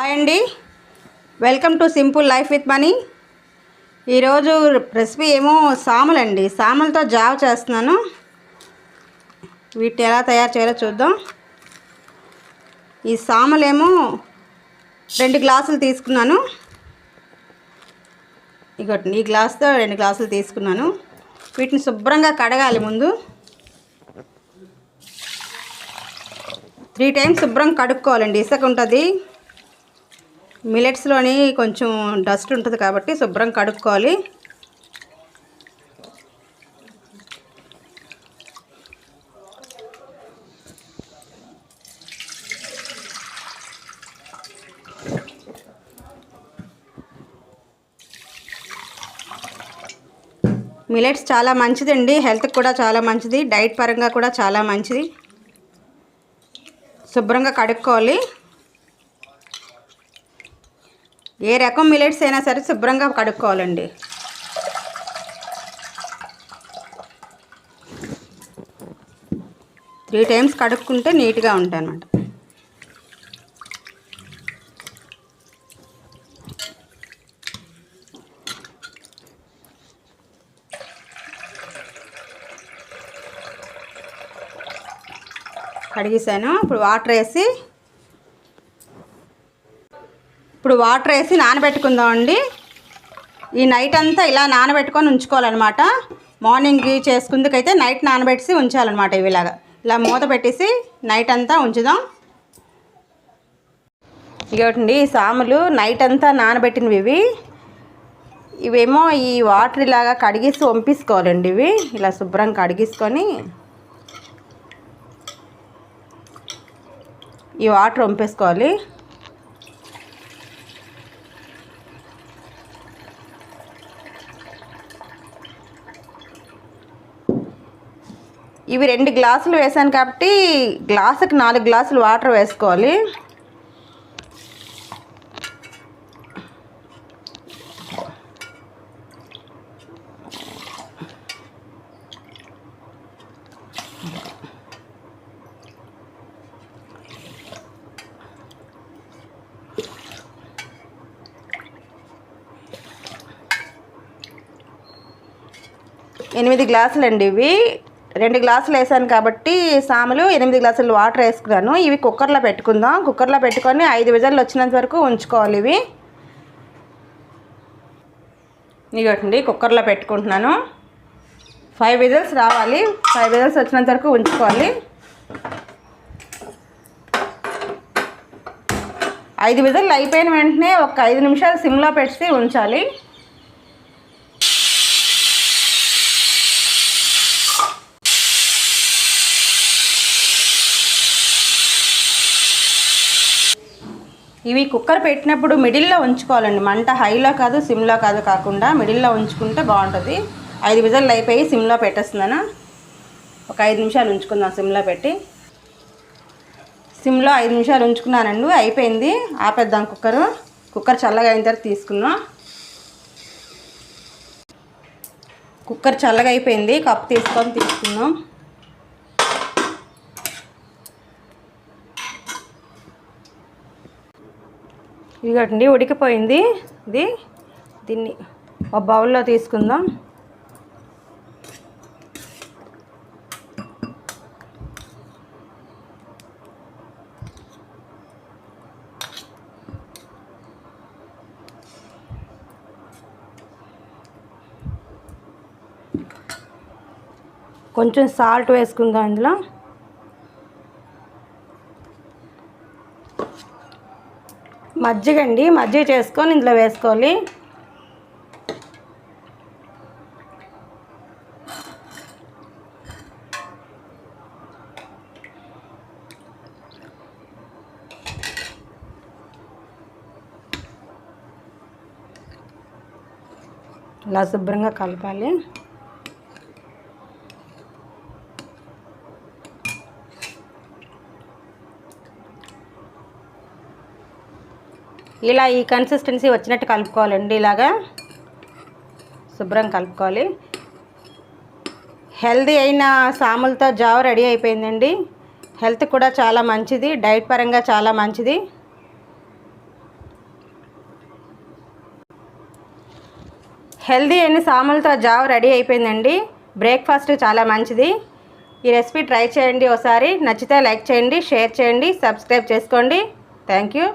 Hi అండి. Welcome to simple life with money. ఈరోజు recipe ఏమో సాములండి. సాములతో జావ చేస్తున్నాను. వీటిని ఎలా తయారు చేయాలో చూద్దాం. ఈ సాములేమో రెండు గ్లాసులు తీసుకున్నాను. ఇగోటి ఈ గ్లాస్తో రెండు గ్లాసులు తీసుకున్నాను. వీటిని శుభ్రంగా కడగాలి ముందు. త్రీ టైమ్స్ శుభ్రం కడుక్కోవాలండి. ఇసుక ఉంటుంది. మిలెట్స్లోని కొంచెం డస్ట్ ఉంటుంది కాబట్టి శుభ్రం కడుక్కోవాలి. మిలెట్స్ చాలా మంచిదండి హెల్త్కి కూడా చాలా మంచిది డైట్ పరంగా కూడా చాలా మంచిది. శుభ్రంగా కడుక్కోవాలి. ఏ రకం మిలెట్స్ అయినా సరే శుభ్రంగా కడుక్కోవాలండి. త్రీ టైమ్స్ కడుక్కుంటే నీట్గా ఉంటాయి అన్నమాట కడిగేసాను. ఇప్పుడు వాటర్ వేసి ఇప్పుడు వాటర్ వేసి నానబెట్టుకుందామండి. ఈ నైట్ అంతా ఇలా నానబెట్టుకొని ఉంచుకోవాలన్నమాట. మార్నింగ్ చేసుకుందుకైతే నైట్ నానబెట్టి ఉంచాలన్నమాట ఇవిలాగా. ఇలా మూత పెట్టేసి నైట్ అంతా ఉంచుదాం. ఇవ్వండి ఈ సాములు నైట్ అంతా నానబెట్టినవి ఇవి. ఇవేమో ఈ వాటర్ ఇలాగా కడిగేసి వంపేసుకోవాలండి ఇవి. ఇలా శుభ్రం కడిగేసుకొని ఈ వాటర్ వంపేసుకోవాలి. ఇవి రెండు గ్లాసులు వేసాను కాబట్టి గ్లాసుకి నాలుగు గ్లాసులు వాటర్ వేసుకోవాలి. ఎనిమిది గ్లాసులు అండి ఇవి. రెండు గ్లాసులు వేసాను కాబట్టి సాములు ఎనిమిది గ్లాసులు వాటర్ వేసుకున్నాను. ఇవి కుక్కర్లో పెట్టుకుందాం. కుక్కర్లో పెట్టుకొని ఐదు విజల్లు వచ్చినంత వరకు ఉంచుకోవాలి ఇవి. ఇగోటండి కుక్కర్లో పెట్టుకుంటున్నాను. ఫైవ్ విజల్స్ రావాలి. ఫైవ్ విజల్స్ వచ్చినంత వరకు ఉంచుకోవాలి. ఐదు విజల్లు అయిపోయిన వెంటనే ఒక ఐదు నిమిషాలు సిమ్లో పెట్టి ఉంచాలి. ఇవి కుక్కర్ పెట్టినప్పుడు మిడిల్లో ఉంచుకోవాలండి. మంట హైలో కాదు సిమ్లో కాదు కాకుండా మిడిల్లో ఉంచుకుంటే బాగుంటుంది. ఐదు విజల్లు అయిపోయి సిమ్లో పెట్టేస్తున్నాను ఒక ఐదు నిమిషాలు ఉంచుకుందాం సిమ్లో పెట్టి. సిమ్లో ఐదు నిమిషాలు ఉంచుకున్నానండి. అయిపోయింది. ఆపేద్దాం కుక్కర్. కుక్కర్ చల్లగా అయిన తర్వాత తీసుకున్నాం కుక్కర్ చల్లగా అయిపోయింది. కప్పు తీసుకొని తీసుకున్నాం ఇదిగోండి ఉడికిపోయింది. ఇది దీన్ని ఒక బౌల్లో తీసుకుందాం. కొంచెం సాల్ట్ వేసుకుందాం ఇందులో. మజ్జిగ అండి మజ్జిగ చేసుకొని ఇందులో వేసుకోవాలి. ఇలా శుభ్రంగా కలపాలి. ఇలా ఈ కన్సిస్టెన్సీ వచ్చినట్టు కలుపుకోవాలండి ఇలాగా. శుభ్రం కలుపుకోవాలి. హెల్దీ అయిన సాములతో జావ రెడీ అయిపోయిందండి. హెల్త్ కూడా చాలా మంచిది. డైట్ పరంగా చాలా మంచిది. హెల్దీ అయిన సాములతో జావ రెడీ అయిపోయిందండి. బ్రేక్ఫాస్ట్ చాలా మంచిది. ఈ రెసిపీ ట్రై చేయండి ఒకసారి. నచ్చితే లైక్ చేయండి షేర్ చేయండి సబ్స్క్రైబ్ చేసుకోండి. Thank you